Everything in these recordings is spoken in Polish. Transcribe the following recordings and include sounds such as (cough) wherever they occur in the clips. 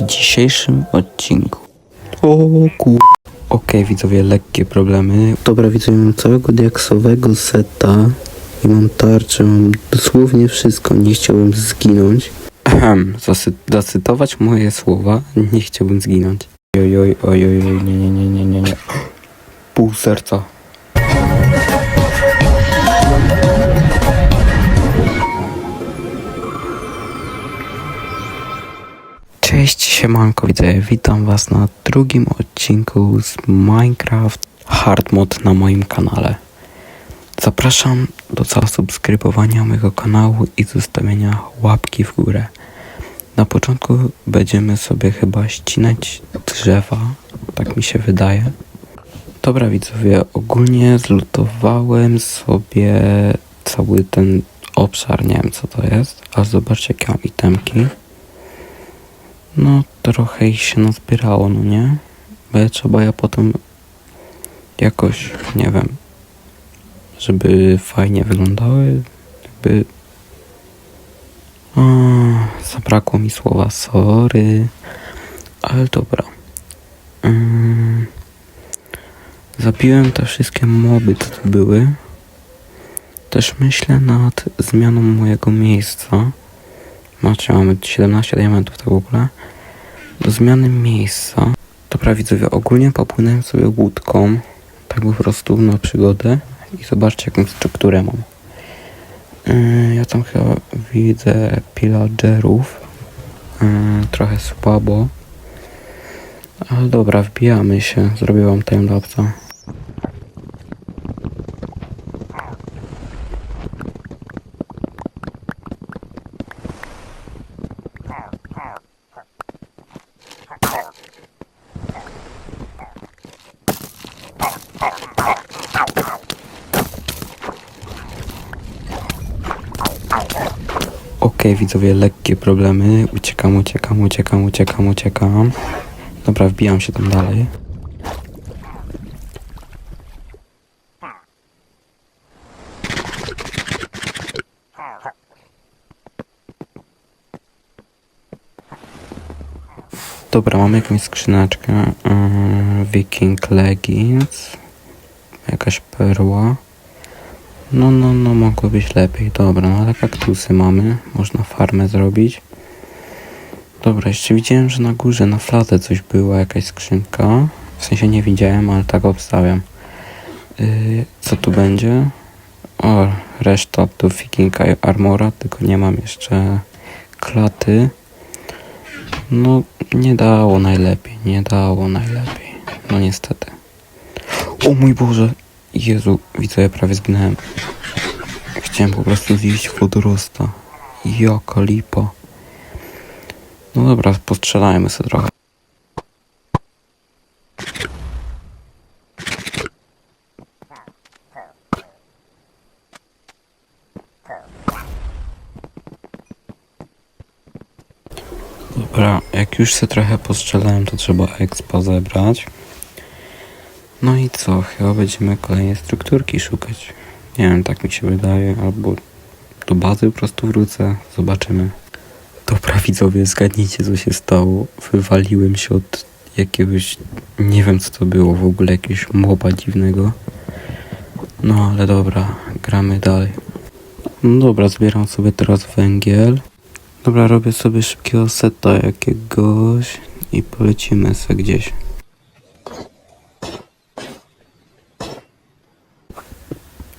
w dzisiejszym odcinku. O kur... Okej widzowie, lekkie problemy. Dobra widzowie, mam całego diaksowego seta i mam tarczę, mam dosłownie wszystko. Nie chciałbym zginąć. Ehem, zasy- zacytować moje słowa, nie chciałbym zginąć. Ojoj, ojoj, nie, nie, nie, nie, nie, nie. Pół serca. Cześć, siemanko, widzę. Witam was na drugim odcinku z Minecraft Hard Mod na moim kanale. Zapraszam do zasubskrybowania mojego kanału i zostawienia łapki w górę. Na początku będziemy sobie chyba ścinać drzewa, tak mi się wydaje. Dobra widzowie, ogólnie zlutowałem sobie cały ten obszar, nie wiem co to jest, ale zobaczcie jakie mam itemki. No, trochę ich się nazbierało, no nie? Bo trzeba ja potem jakoś, nie wiem, żeby fajnie wyglądały, jakby... O, zabrakło mi słowa sorry, ale dobra. Ym, zabiłem te wszystkie moby, co tu były. Też myślę nad zmianą mojego miejsca. Macie, mamy 17 diamentów tak w ogóle. Do zmiany miejsca. Dobra widzowie, ogólnie popłynąłem sobie łódką. Tak po prostu na przygodę. I zobaczcie jaką strukturę mam. Yy, ja tam chyba widzę pillagerów. Yy, trochę słabo. Ale dobra, wbijamy się. Zrobię wam timelapsa. Okej, widzowie, lekkie problemy. Uciekam, uciekam, uciekam, uciekam, uciekam. Dobra, wbijam się tam dalej. Dobra, mamy jakąś skrzyneczkę. Yy, Viking Leggings. Jakaś perła. No, no, no, mogło być lepiej. Dobra, no ale kaktusy mamy. Można farmę zrobić. Dobra, jeszcze widziałem, że na górze, na fladze coś była, jakaś skrzynka. W sensie nie widziałem, ale tak obstawiam. Yy, co tu będzie? O, reszta do Vikinga i Armora, tylko nie mam jeszcze klaty. No, nie dało najlepiej, nie dało najlepiej. No niestety. O mój Boże! Jezu, widzę, ja prawie zginąłem. Chciałem po prostu zjeść wodorosta. Jaka lipa. No dobra, postrzelajmy sobie trochę. Dobra, jak już się trochę postrzelałem, to trzeba expa zebrać. No i co? Chyba będziemy kolejne strukturki szukać. Nie wiem, tak mi się wydaje, albo do bazy po prostu wrócę. Zobaczymy. Dobra, widzowie, zgadnijcie, co się stało. Wywaliłem się od jakiegoś. Nie wiem, co to było w ogóle, jakiegoś moba dziwnego. No ale dobra, gramy dalej. No dobra, zbieram sobie teraz węgiel. Dobra, robię sobie szybkiego seta jakiegoś i polecimy se gdzieś.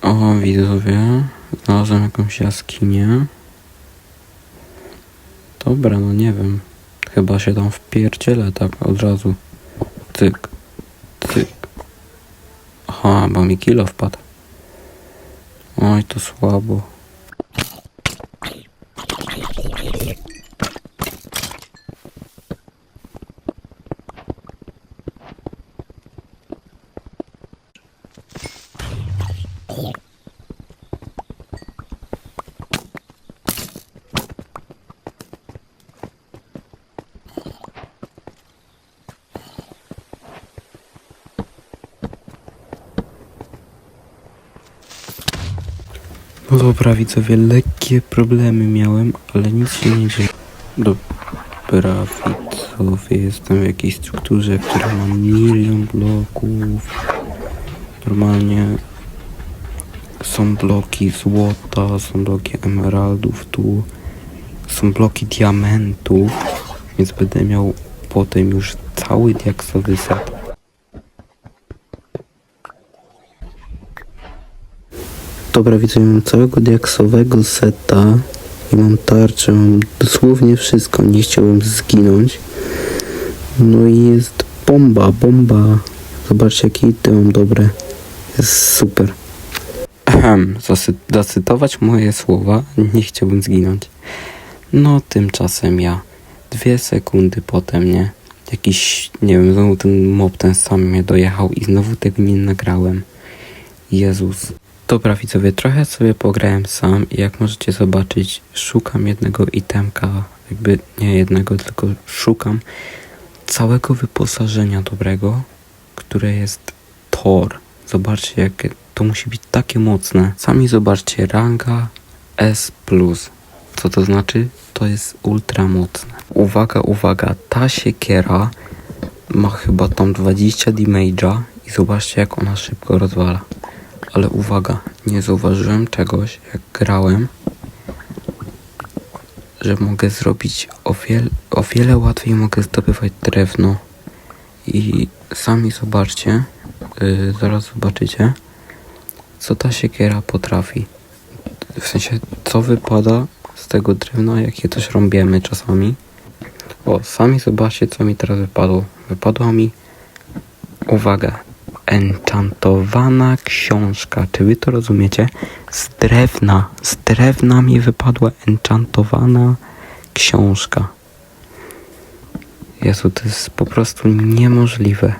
O, widzowie, znalazłem jakąś jaskinię. Dobra, no nie wiem. Chyba się tam wpierdzielę tak od razu. Cyk, cyk. Aha, bo mi kilo wpadł. Oj, to słabo. No dobra, widzowie, lekkie problemy miałem, ale nic się nie dzieje. Do... Dobra, widzowie, jestem w jakiejś strukturze, która ma milion bloków. Normalnie są bloki złota, są bloki emeraldów, tu są bloki diamentów, więc będę miał potem już cały diaksowy set. Dobra, widzę, mam całego diaksowego seta i mam tarczę, mam dosłownie wszystko, nie chciałem zginąć. No i jest bomba, bomba. Zobaczcie, jakie ity mam dobre. Jest super. Zacytować moje słowa, nie chciałbym zginąć. No, tymczasem ja. Dwie sekundy potem, nie? Jakiś, nie wiem, znowu ten mob ten sam mnie dojechał i znowu tego nie nagrałem. Jezus. Dobra widzowie, trochę sobie pograłem sam i jak możecie zobaczyć, szukam jednego itemka, jakby nie jednego, tylko szukam całego wyposażenia dobrego, które jest Thor. Zobaczcie, jakie to musi być takie mocne. Sami zobaczcie, ranga S+. Co to znaczy? To jest ultra mocne. Uwaga, uwaga, ta siekiera ma chyba tam 20 damage'a i zobaczcie jak ona szybko rozwala. Ale uwaga, nie zauważyłem czegoś, jak grałem, że mogę zrobić o wiele, o wiele łatwiej mogę zdobywać drewno. I sami zobaczcie, yy, zaraz zobaczycie, co ta siekiera potrafi. W sensie, co wypada z tego drewna, jak je też rąbiemy czasami. O, sami zobaczcie, co mi teraz wypadło. Wypadła mi, uwaga, enchantowana książka. Czy wy to rozumiecie? Z drewna, z drewna mi wypadła enchantowana książka. Jezu, to jest po prostu niemożliwe.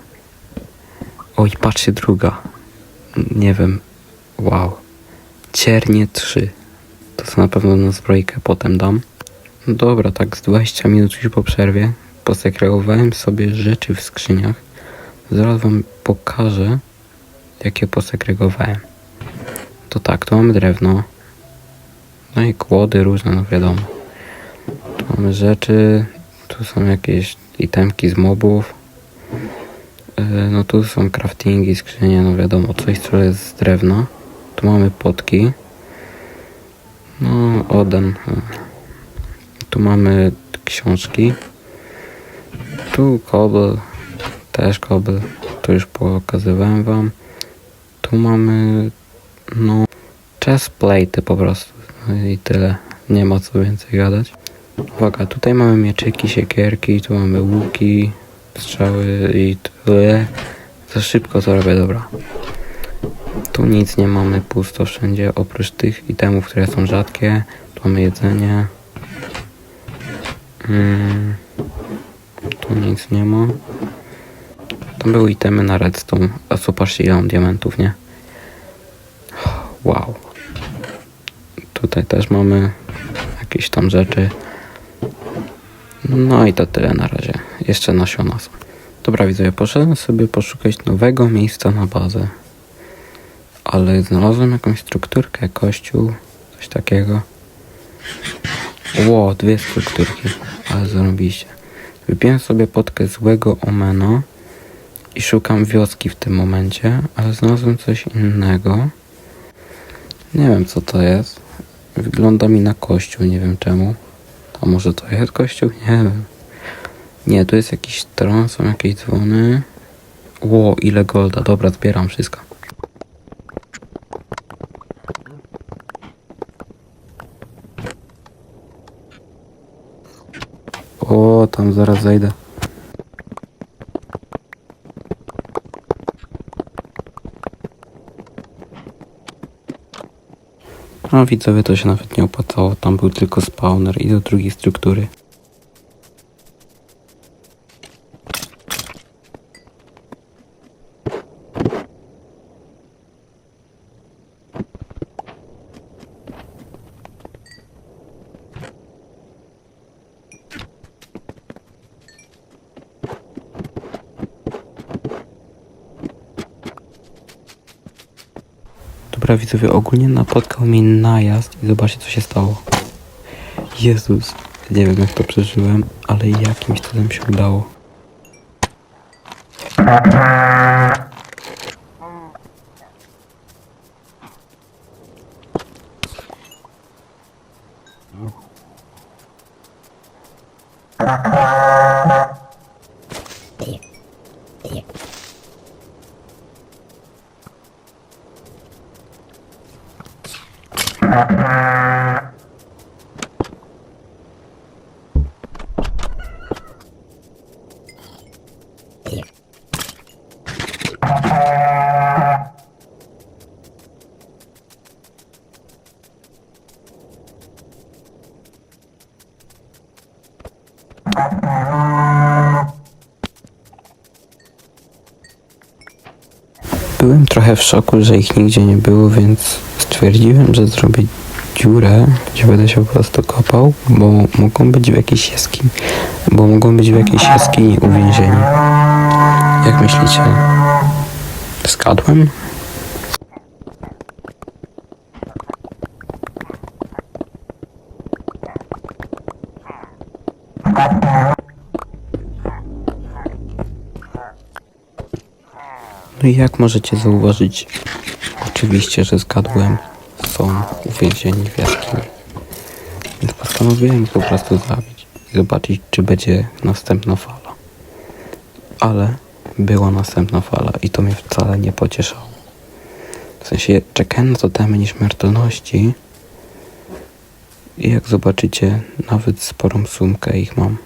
Oj, patrzcie, druga. Nie wiem. Wow. Ciernie 3. To co na pewno na zbrojkę potem dam. No dobra, tak z 20 minut już po przerwie posegregowałem sobie rzeczy w skrzyniach. Zaraz wam pokażę, jakie posegregowałem. To tak, tu mamy drewno. No i kłody różne, no wiadomo. Tu mamy rzeczy, tu są jakieś itemki z mobów. Yy, No tu są craftingi, skrzynie, no wiadomo, coś co jest z drewna. Tu mamy potki. No, Oden. Tu mamy książki. Tu kobel. Też kobel. To już pokazywałem wam. Tu mamy, no, chestplate po prostu. No i tyle. Nie ma co więcej gadać. Uwaga, tutaj mamy mieczyki, siekierki, tu mamy łuki, strzały i tyle. Za szybko to robię, dobra. Tu nic nie mamy, pusto wszędzie, oprócz tych itemów, które są rzadkie. Tu mamy jedzenie. Mm, tu nic nie ma. Tam były itemy na redstone. A co, patrzcie ile diamentów, nie? Wow. Tutaj też mamy jakieś tam rzeczy. No i to tyle na razie. Jeszcze nasiona są. Dobra, widzę, poszedłem sobie poszukać nowego miejsca na bazę. Ale znalazłem jakąś strukturkę, kościół, coś takiego. Ło, dwie strukturki, ale zarobiście. Wypiłem sobie potkę złego omena i szukam wioski w tym momencie, ale znalazłem coś innego. Nie wiem co to jest. Wygląda mi na kościół, nie wiem czemu. A może to jest kościół? Nie wiem. Nie, tu jest jakiś tron, są jakieś dzwony. Ło, ile golda. Dobra, zbieram wszystko. O, tam zaraz zejdę. No widzowie to się nawet nie opłacało, tam był tylko spawner i do drugiej struktury. Dobra widzowie, ogólnie napotkał mnie najazd i zobaczcie co się stało. Jezus, nie wiem jak to przeżyłem, ale jakimś cudem się udało. Byłem trochę w szoku, że ich nigdzie nie było, więc stwierdziłem, że zrobię dziurę, gdzie będę się po prostu kopał, bo mogą być w jakiejś jaskini, bo mogą być w jakiejś jaskini uwięzieni. Jak myślicie? Skadłem? No i jak możecie zauważyć, oczywiście, że zgadłem, są uwięzieni w jaskini. Więc postanowiłem po prostu zabić i zobaczyć, czy będzie następna fala. Była następna fala i to mnie wcale nie pocieszało. W sensie czekałem na totemy nieśmiertelności i jak zobaczycie, nawet sporą sumkę ich mam.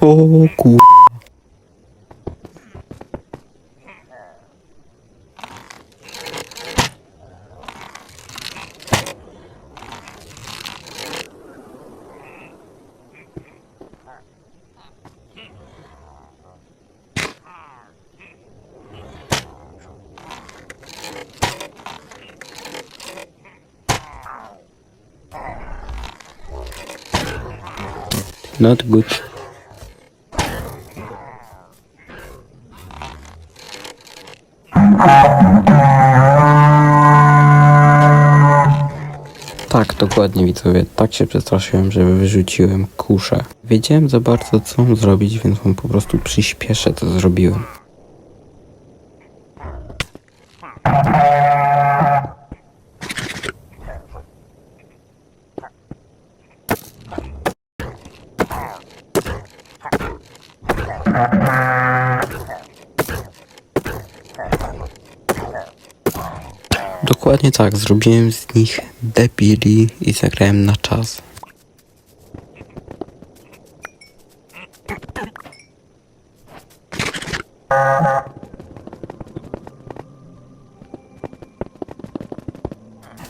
O kur... Not good. Tak, dokładnie widzowie. Tak się przestraszyłem, że wyrzuciłem kuszę. Wiedziałem za bardzo co mam zrobić, więc wam po prostu przyspieszę to zrobiłem. Dokładnie tak, zrobiłem z nich debili i zagrałem na czas.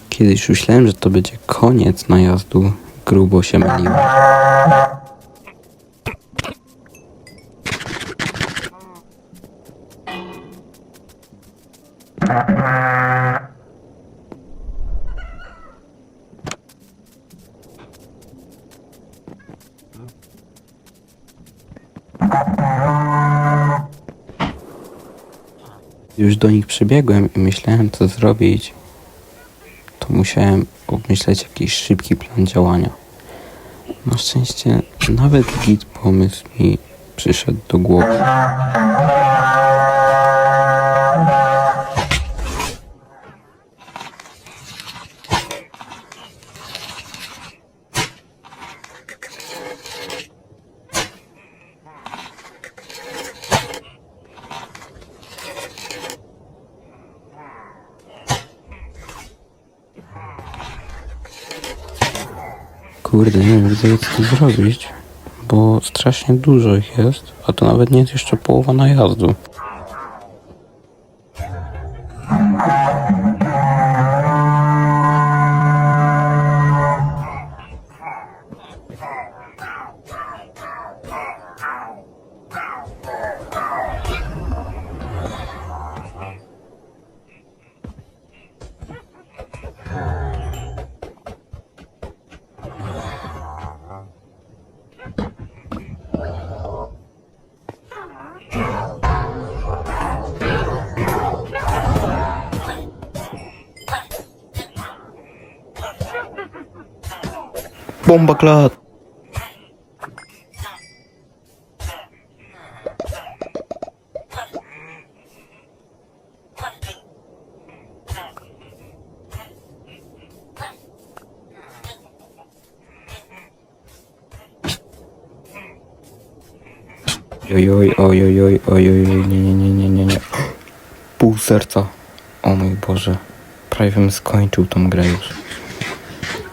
Kiedyś myślałem, że to będzie koniec najazdu, grubo się myliłem. Już do nich przybiegłem i myślałem co zrobić, to musiałem obmyśleć jakiś szybki plan działania. Na szczęście nawet git pomysł mi przyszedł do głowy. Kurde, nie wiem, widzę, co tu zrobić, bo strasznie dużo ich jest, a to nawet nie jest jeszcze połowa najazdu. Bomba klat! Ojoj, ojoj, ojoj, ojoj, nie, nie, nie, nie, nie, nie. Pół serca. O mój Boże. Prawie bym skończył tą grę już.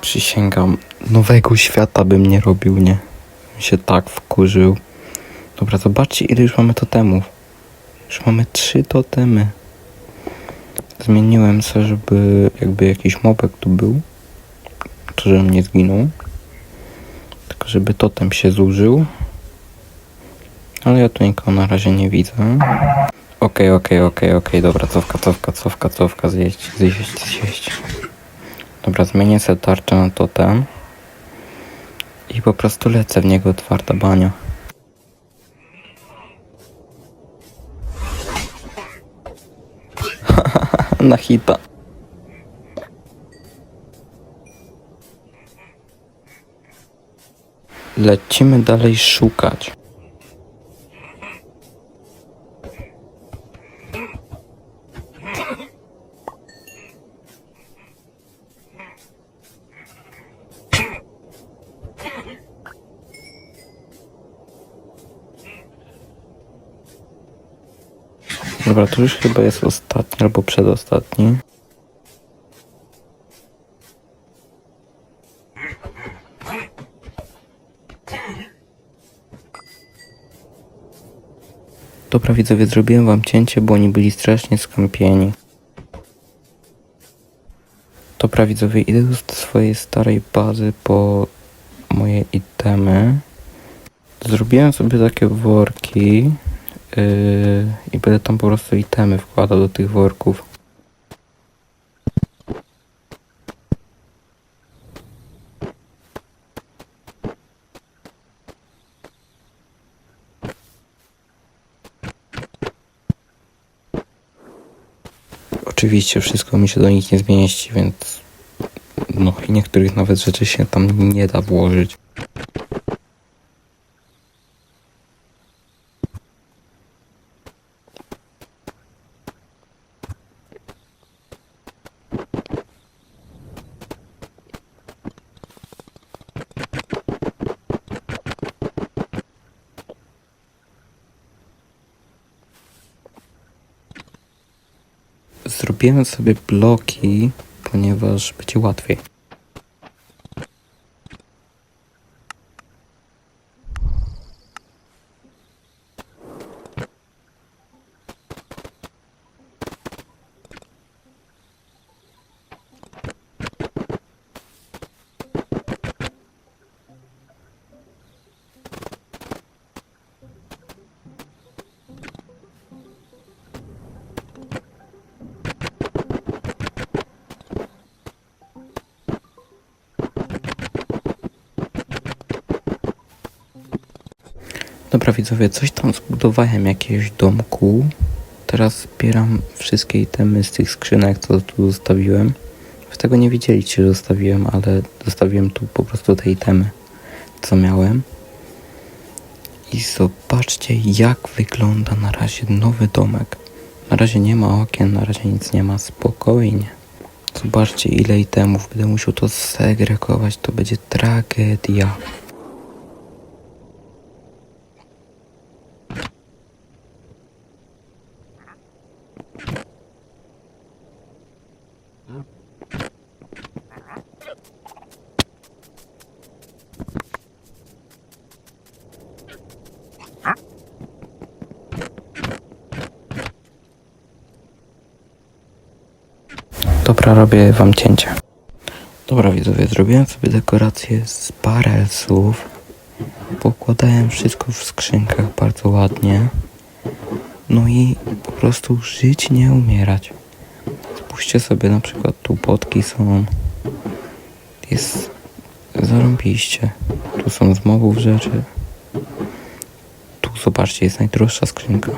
Przysięgam, nowego świata bym nie robił, nie? Się tak wkurzył. Dobra, zobaczcie ile już mamy totemów. Już mamy trzy totemy. Zmieniłem sobie, żeby jakby jakiś mobek tu był. To żebym nie zginął. Tylko żeby totem się zużył. Ale ja tu nikogo na razie nie widzę. Okej, okej, okej, okej, dobra, cofka, cofka, cofka, cofka, zjeść, zjeść, zjeść. Dobra, zmienię sobie tarczę na totem. I po prostu lecę w niego twarda bania. (laughs) na hita. Lecimy dalej szukać. Dobra, to już chyba jest ostatni albo przedostatni. Dobra widzowie, zrobiłem wam cięcie, bo oni byli strasznie skąpieni. Dobra widzowie, idę do swojej starej bazy po moje itemy. Zrobiłem sobie takie worki yy, i będę tam po prostu itemy wkładał do tych worków. Oczywiście wszystko mi się do nich nie zmieści, więc no i niektórych nawet rzeczy się tam nie da włożyć. Zrobiłem sobie bloki, ponieważ będzie łatwiej. Dobra coś tam zbudowałem jakiegoś domku. Teraz zbieram wszystkie itemy z tych skrzynek, co tu zostawiłem. Wy tego nie widzieliście, że zostawiłem, ale zostawiłem tu po prostu te itemy, co miałem. I zobaczcie, jak wygląda na razie nowy domek. Na razie nie ma okien, na razie nic nie ma, spokojnie. Zobaczcie, ile itemów. Będę musiał to segregować, to będzie tragedia. Dobra, robię wam cięcie. Dobra widzowie, zrobiłem sobie dekorację z barelsów. Pokładałem wszystko w skrzynkach bardzo ładnie. No i po prostu żyć, nie umierać. Spójrzcie sobie na przykład tu potki są. Jest zarąbiście. Tu są z mobów rzeczy. Tu zobaczcie, jest najdroższa skrzynka.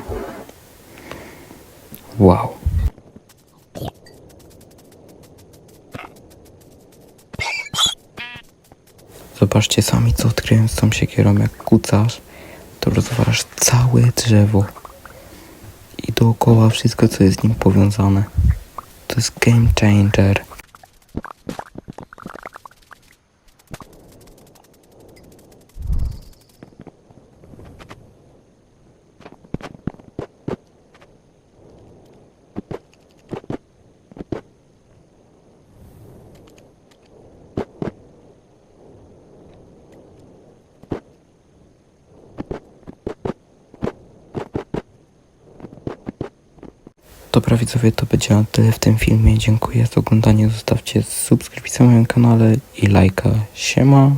Zobaczcie sami co odkryłem z tą siekierą. Jak kucasz, to rozwalasz całe drzewo. I dookoła wszystko co jest z nim powiązane. To jest game changer. Dobra widzowie, to będzie na tyle w tym filmie. Dziękuję za oglądanie. Zostawcie subskrypcję na moim kanale i lajka. Siema.